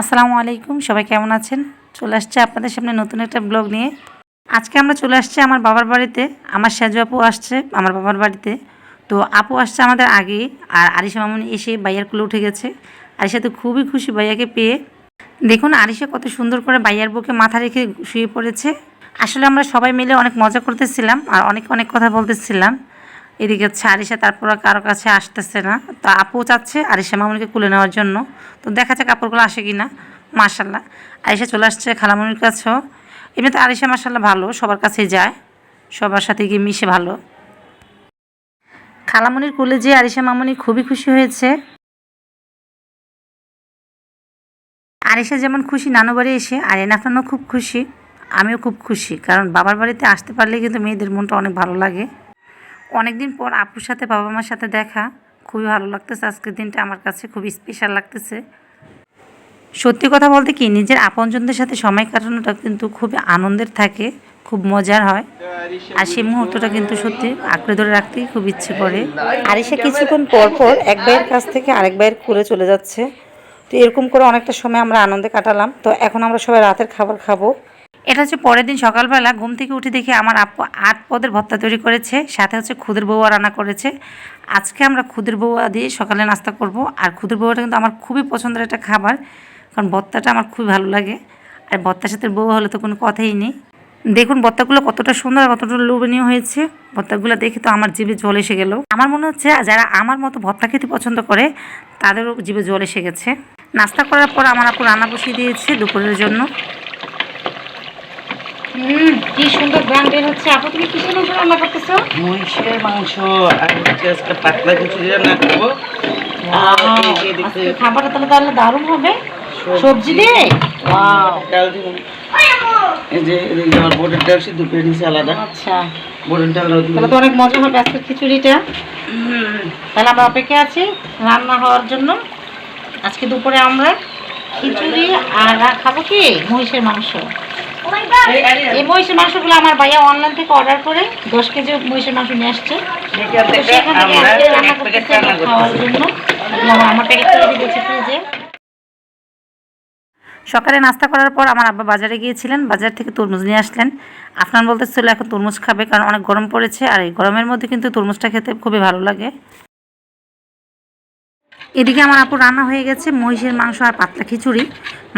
আসসালামু আলাইকুম, সবাই কেমন আছেন? চলে আসছে আপনাদের সামনে নতুন একটা ব্লগ নিয়ে। আজকে আমরা চলে আসছি আমার বাবার বাড়িতে। আমার সেজু আপু আসছে আমার বাবার বাড়িতে। তো আপু আসছে আমাদের আগে, আর আরিশা মামুনি এসে বাইয়ার কুলে উঠে গেছে। আরিশা তো খুবই খুশি বাইয়াকে পেয়ে। দেখুন, আরিশা কত সুন্দর করে বাইয়ার বুকে মাথা রেখে শুয়ে পড়েছে। আসলে আমরা সবাই মিলে অনেক মজা করতেছিলাম আর অনেক অনেক কথা বলতেছিলাম। এদিকে হচ্ছে আরিশা তারপর কারও কাছে আসতেছে না। তো আপু চাচ্ছে আরিশা মামুনিকে কুলে নেওয়ার জন্য। তো দেখা যাক কাপড়গুলো আসে কি না মার্শাল্লাহ আরিশা চলে আসছে খালামুনির কাছেও। এমনিতে আরিশা মার্শাল্লাহ ভালো, সবার কাছেই যায়। সবার সাথে গিয়ে মিশে ভালো। খালামুনির কুলে যে আরিশা মামুনি খুবই খুশি হয়েছে। আরিশা যেমন খুশি, নানু বাড়ি এসে আরিয়ান আফরানও খুব খুশি। আমিও খুব খুশি, কারণ বাবার বাড়িতে আসতে পারলে কিন্তু মেয়েদের মনটা অনেক ভালো লাগে। অনেকদিন পর আপুর সাথে বাবা মার সাথে দেখা। খুবই ভালো লাগতেছে আজকের দিনটা, আমার কাছে খুব স্পেশাল লাগতেছে। সত্যি কথা বলতে কি, নিজের আপনজনদের সাথে সময় কাটানোটা কিন্তু খুব আনন্দের থাকে, খুব মজার হয়। আর সেই মুহূর্তটা কিন্তু সত্যি আঁকড়ে ধরে রাখতেই খুব ইচ্ছে করে। আরিশা কিছুক্ষণ পর পর এক ভাইয়ের কাছ থেকে আরেক ভাইয়ের কুলে চলে যাচ্ছে। তো এরকম করে অনেকটা সময় আমরা আনন্দে কাটালাম। তো এখন আমরা সবাই রাতের খাবার খাব। এটা হচ্ছে পরের দিন সকালবেলা ঘুম থেকে উঠে দেখি আমার আপু আট পদের ভর্তা তৈরি করেছে, সাথে হচ্ছে খুদের বউয়া রান্না করেছে। আজকে আমরা খুদের বউয়া দিয়ে সকালে নাস্তা করব। আর খুদের বউয়াটা কিন্তু আমার খুবই পছন্দের একটা খাবার, কারণ ভর্তাটা আমার খুবই ভালো লাগে। আর ভর্তার সাথে বউয়া হলে তো কোনো কথাই নেই। দেখুন, ভর্তাগুলো কতটা সুন্দর আর কতটা লোভনীয় হয়েছে। ভর্তাগুলো দেখে তো আমার জিভে জল এসে গেল। আমার মনে হচ্ছে যারা আমার মতো ভর্তা খেতে পছন্দ করে, তাদেরও জিভে জল এসে গেছে। নাস্তা করার পর আমার আপু রান্না বসিয়ে দিয়েছে দুপুরের জন্য। হুম কি সুন্দর গান বের হচ্ছে। আপু তুমি কিসের মাংস রান্না করতেছো? মহিষের মাংস। আর হচ্ছে আজকে পাতলা খিচুড়ি রান্না করব। খাবারটা তাহলে তাহলে দারুণ হবে। সবজি। দিয়ে? ওয়াও ডাল দিব। এই যে এদিকে আমার বোটের ডাল সিদ্ধ করে নিয়েছি আলাদা। আচ্ছা। বোটের ডাল তাহলে তো অনেক মজা হবে আজকে খিচুড়িটা। তাহলে আমরা অপেক্ষা আছি রান্না হওয়ার জন্য। আজকে দুপুরে আমরা খিচুড়ি আর খাব কি? মহিষের মাংস। এই মহিষের মাংসগুলো আমার ভাইয়া অনলাইন থেকে অর্ডার করে দশ কেজি মহিষের মাংস নিয়ে আসছে। সেখান থেকে সেখান থেকে আমরা আজকে রান্না এক প্যাকেট করতেছি রান্না আমরা খাওয়ার জন্য। আমার আমার প্যাকেট করে দিয়েছে ফ্রিজে সকালে নাস্তা করার পর আমার আব্বা বাজারে গিয়েছিলেন। বাজার থেকে তরমুজ নিয়ে আসলেন। আফনান বলতেছিল এখন তরমুজ খাবে কারণ অনেক গরম পড়েছে আর এই গরমের মধ্যে কিন্তু তরমুজটা খেতে খুবই ভালো লাগে। এদিকে আমার আপু রান্না হয়ে গেছে। মহিষের মাংস আর পাতলা খিচুড়ি।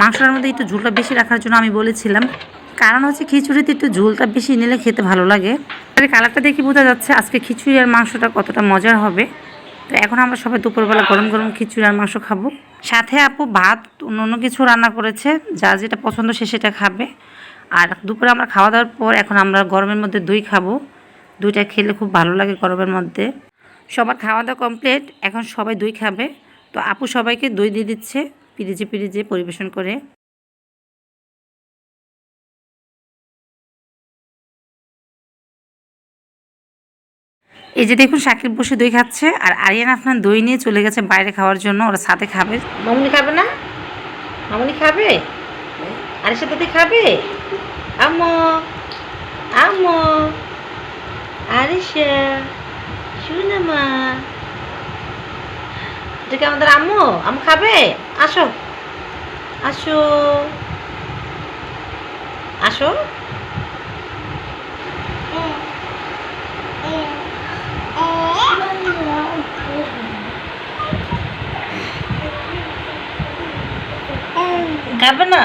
মাংসটার মধ্যে একটু ঝুলটা বেশি রাখার জন্য আমি বলেছিলাম। কারণ হচ্ছে খিচুড়িতে একটু ঝোলটা বেশি নিলে খেতে ভালো লাগে। আর কালারটা দেখে বোঝা যাচ্ছে আজকে খিচুড়ি আর মাংসটা কতটা মজার হবে। তো এখন আমরা সবাই দুপুরবেলা গরম গরম খিচুড়ি আর মাংস খাব। সাথে আপু ভাত, অন্য কিছু রান্না করেছে, যা যেটা পছন্দ সে সেটা খাবে। আর দুপুরে আমরা খাওয়া দাওয়ার পর এখন আমরা গরমের মধ্যে দই খাব। দইটা খেলে খুব ভালো লাগে গরমের মধ্যে। সবার খাওয়া দাওয়া কমপ্লিট, এখন সবাই দই খাবে। তো আপু সবাইকে দই দিয়ে দিচ্ছে পিরিজে পিরিজে পরিবেশন করে। এই যে দেখুন, শাকিব বসে দই খাচ্ছে আর আরিয়ান আপনার দই নিয়ে চলে গেছে বাইরে খাওয়ার জন্য, ওরা সাথে খাবে। মামুনি খাবে না? মামুনি খাবে? আরে সাথে খাবে? আম্মু আম্মু, আরিশা, শুনে মা। এটা কি আমাদের আম্মু? আম্মু খাবে? আসো। আসো। আসো। খাবে না?